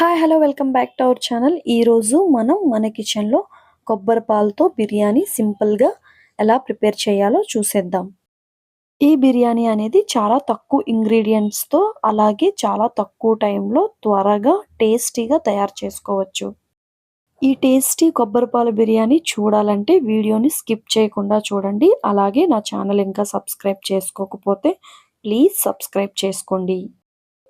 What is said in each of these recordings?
Hi hello welcome back to our channel ఈరోజు మనం మన కిచెన్లో కొబ్బరి పాలతో బిర్యానీ సింపుల్గా ఎలా ప్రిపేర్ చేయాలో చూసేద్దాం. ఈ బిర్యానీ అనేది చాలా తక్కువ ఇంగ్రీడియంట్స్తో అలాగే చాలా తక్కువ టైంలో త్వరగా టేస్టీగా తయారు చేసుకోవచ్చు. ఈ టేస్టీ కొబ్బరిపాల బిర్యానీ చూడాలంటే వీడియోని స్కిప్ చేయకుండా చూడండి. అలాగే నా ఛానల్ ఇంకా సబ్స్క్రైబ్ చేసుకోకపోతే ప్లీజ్ సబ్స్క్రైబ్ చేసుకోండి.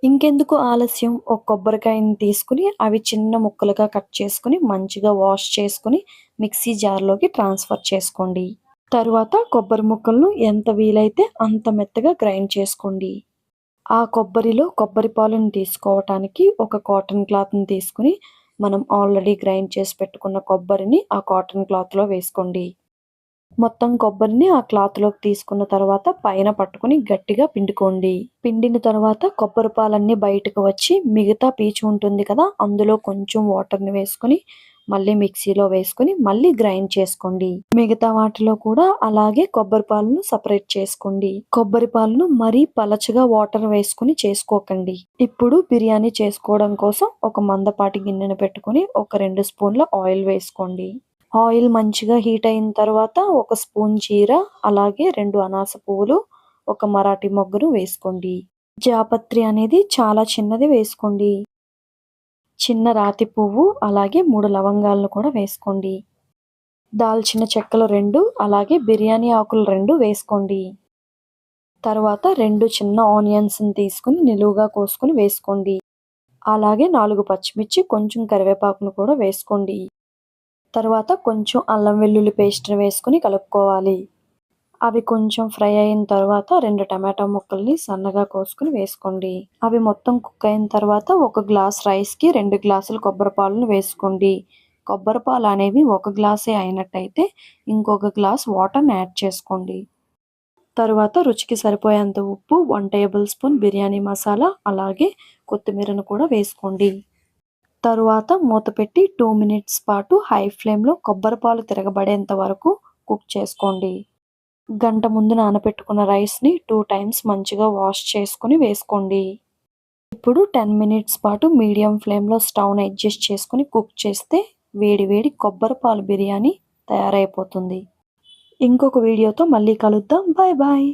ఇంకెందుకు ఆలస్యం? ఒక కొబ్బరికాయని తీసుకుని అవి చిన్న ముక్కలుగా కట్ చేసుకుని మంచిగా వాష్ చేసుకుని మిక్సీ జార్లోకి ట్రాన్స్ఫర్ చేసుకోండి. తరువాత కొబ్బరి ముక్కలను ఎంత వీలైతే అంత మెత్తగా గ్రైండ్ చేసుకోండి. ఆ కొబ్బరిలో కొబ్బరి పాలను తీసుకోవటానికి ఒక కాటన్ క్లాత్ని తీసుకుని మనం ఆల్రెడీ గ్రైండ్ చేసి పెట్టుకున్న కొబ్బరిని ఆ కాటన్ క్లాత్లో వేసుకోండి. మొత్తం కొబ్బరిని ఆ క్లాత్లోకి తీసుకున్న తర్వాత పైన పట్టుకుని గట్టిగా పిండుకోండి. పిండిన తర్వాత కొబ్బరి పాలన్నీ బయటకు వచ్చి మిగతా పీచు ఉంటుంది కదా అందులో కొంచెం వాటర్ని వేసుకుని మళ్ళీ మిక్సీలో వేసుకుని మళ్ళీ గ్రైండ్ చేసుకోండి. మిగతా వాటిలో కూడా అలాగే కొబ్బరి పాలను సపరేట్ చేసుకోండి. కొబ్బరి పాలను మరీ పలచగా వాటర్ వేసుకుని చేసుకోకండి. ఇప్పుడు బిర్యానీ చేసుకోవడం కోసం ఒక మందపాటి గిన్నెను పెట్టుకుని ఒక రెండు స్పూన్ల ఆయిల్ వేసుకోండి. ఆయిల్ మంచిగా హీట్ అయిన తర్వాత ఒక స్పూన్ జీర అలాగే రెండు అనాస పువ్వులు ఒక మరాఠీ మొగ్గును వేసుకోండి. జాపత్రి అనేది చాలా చిన్నది వేసుకోండి. చిన్న రాతి పువ్వు అలాగే మూడు లవంగాలను కూడా వేసుకోండి. దాల్చిన చెక్కలు రెండు అలాగే బిర్యానీ ఆకులు రెండు వేసుకోండి. తర్వాత రెండు చిన్న ఆనియన్స్ని తీసుకుని నిలువుగా కోసుకుని వేసుకోండి. అలాగే నాలుగు పచ్చిమిర్చి కొంచెం కరివేపాకును కూడా వేసుకోండి. తర్వాత కొంచెం అల్లం వెల్లుల్లి పేస్ట్ని వేసుకుని కలుపుకోవాలి. అవి కొంచెం ఫ్రై అయిన తర్వాత రెండు టమాటా ముక్కల్ని సన్నగా కోసుకుని వేసుకోండి. అవి మొత్తం కుక్ అయిన తర్వాత ఒక గ్లాస్ రైస్కి రెండు గ్లాసులు కొబ్బరి పాలను వేసుకోండి. కొబ్బరి పాలు అనేవి ఒక గ్లాసే అయినట్టయితే ఇంకొక గ్లాస్ వాటర్ని యాడ్ చేసుకోండి. తరువాత రుచికి సరిపోయేంత ఉప్పు one tablespoon biryani masala అలాగే కొత్తిమీరను కూడా వేసుకోండి. తరువాత మూత పెట్టి టూ మినిట్స్ పాటు హై ఫ్లేమ్లో కొబ్బరి పాలు తిరగబడేంత వరకు కుక్ చేసుకోండి. గంట ముందు నానబెట్టుకున్న రైస్ని టూ టైమ్స్ మంచిగా వాష్ చేసుకుని వేసుకోండి. ఇప్పుడు టెన్ మినిట్స్ పాటు మీడియం ఫ్లేమ్లో స్టవ్ని అడ్జస్ట్ చేసుకుని కుక్ చేస్తే వేడి వేడి కొబ్బరి పాలు బిర్యానీ తయారైపోతుంది. ఇంకొక వీడియోతో మళ్ళీ కలుద్దాం. Bye bye